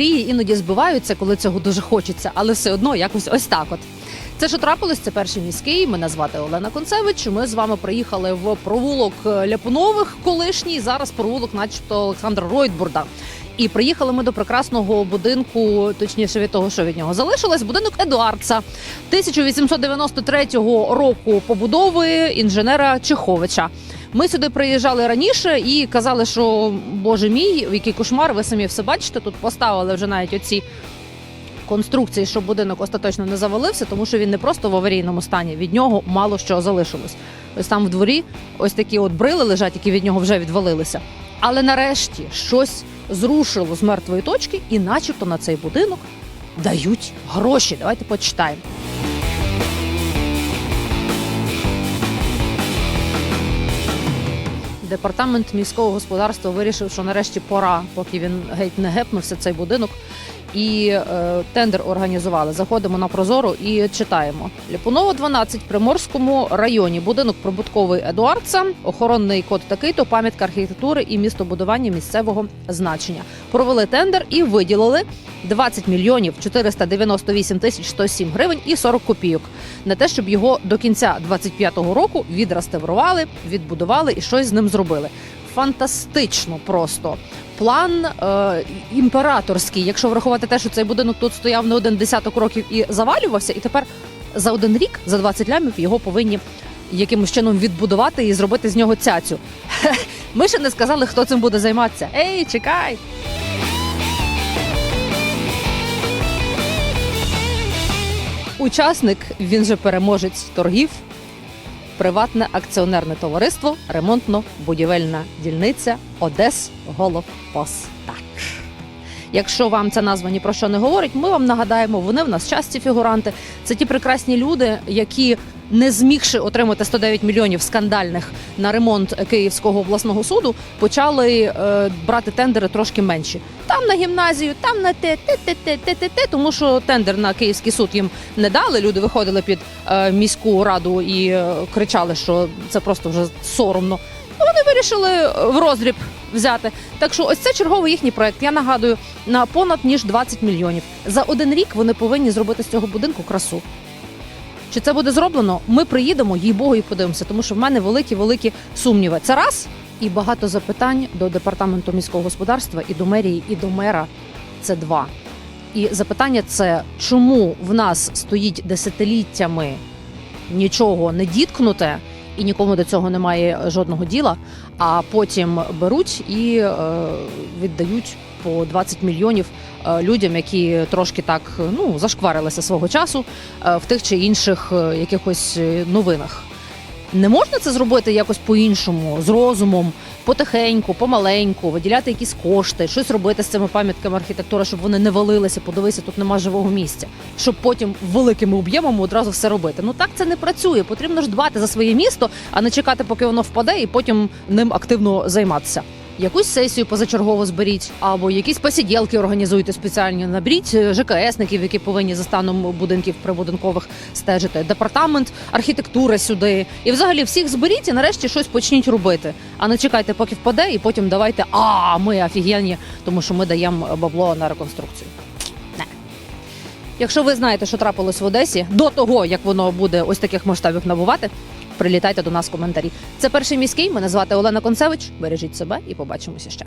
мрії іноді збиваються, коли цього дуже хочеться, але все одно якось ось так. От це що трапилось? Це перший міський. Мене звати Олена Концевич. Ми з вами приїхали в провулок Ляпунових, колишній зараз провулок, начебто Олександра Ройтбурда. І приїхали ми до прекрасного будинку, точніше від того, що від нього залишилось, будинок Едуардса 1893 року побудови інженера Чеховича. Ми сюди приїжджали раніше і казали, що боже мій, який кошмар, ви самі все бачите. Тут поставили вже навіть оці конструкції, щоб будинок остаточно не завалився, тому що він не просто в аварійному стані. Від нього мало що залишилось. Ось там в дворі ось такі от брили лежать, які від нього вже відвалилися. Але нарешті щось зрушило з мертвої точки, і, начебто, на цей будинок дають гроші. Давайте почитаємо. Департамент міського господарства вирішив, що нарешті пора, поки він геть не гепнувся цей будинок. І е, тендер організували. Заходимо на прозору і читаємо. Ліпунова 12 в Приморському районі. Будинок прибутковий Едуардса, охоронний код такий, то пам'ятка архітектури і містобудування місцевого значення. Провели тендер і виділили 20 мільйонів 498 тисяч 107 гривень і 40 копійок на те, щоб його до кінця 25-го року відреставрували, відбудували і щось з ним зробили. Фантастично просто. План е, імператорський, якщо врахувати те, що цей будинок тут стояв не один десяток років і завалювався, і тепер за один рік, за 20 лямів, його повинні якимось чином відбудувати і зробити з нього цяцю. Ми ще не сказали, хто цим буде займатися. Ей, чекай! Учасник, він же переможець торгів, приватне акціонерне товариство, ремонтно-будівельна дільниця Одес Головпостач. Якщо вам ця назва ні про що не говорить, ми вам нагадаємо, вони в нас часті фігуранти. Це ті прекрасні люди, які, не змігши отримати 109 мільйонів скандальних на ремонт Київського обласного суду, почали е, брати тендери трошки менші. Там на гімназію, там на те, те, те, те, те, те, те, тому що тендер на Київський суд їм не дали. Люди виходили під е, міську раду і е, кричали, що це просто вже соромно. Ну, Вони вирішили е, в роздріб взяти. Так що ось це черговий їхній проект. Я нагадую на понад ніж 20 мільйонів. За один рік вони повинні зробити з цього будинку красу. Чи це буде зроблено? Ми приїдемо, їй Богу, і подивимося, тому що в мене великі великі сумніви. Це раз і багато запитань до департаменту міського господарства і до мерії, і до мера. Це два. І запитання це чому в нас стоїть десятиліттями нічого не діткнуте, і нікому до цього немає жодного діла. А потім беруть і е, віддають по 20 мільйонів людям, які трошки так ну зашкварилися свого часу е, в тих чи інших е, якихось е, новинах. Не можна це зробити якось по-іншому, з розумом, потихеньку, помаленьку, виділяти якісь кошти, щось робити з цими пам'ятками архітектури, щоб вони не валилися, подивися, тут нема живого місця, щоб потім великими об'ємами одразу все робити. Ну так це не працює. Потрібно ж дбати за своє місто, а не чекати, поки воно впаде, і потім ним активно займатися. Якусь сесію позачергово зберіть, або якісь посіділки організуйте спеціальні. Наберіть е, ЖКСників, які повинні за станом будинків прибудинкових стежити. Департамент архітектури сюди. І взагалі всіх зберіть і нарешті щось почніть робити. А не чекайте, поки впаде, і потім давайте. А ми офігенні, тому що ми даємо бабло на реконструкцію. Якщо ви знаєте, що трапилось в Одесі до того, як воно буде ось таких масштабів набувати, прилітайте до нас в коментарі. Це перший міський. Мене звати Олена Концевич. Бережіть себе і побачимося ще.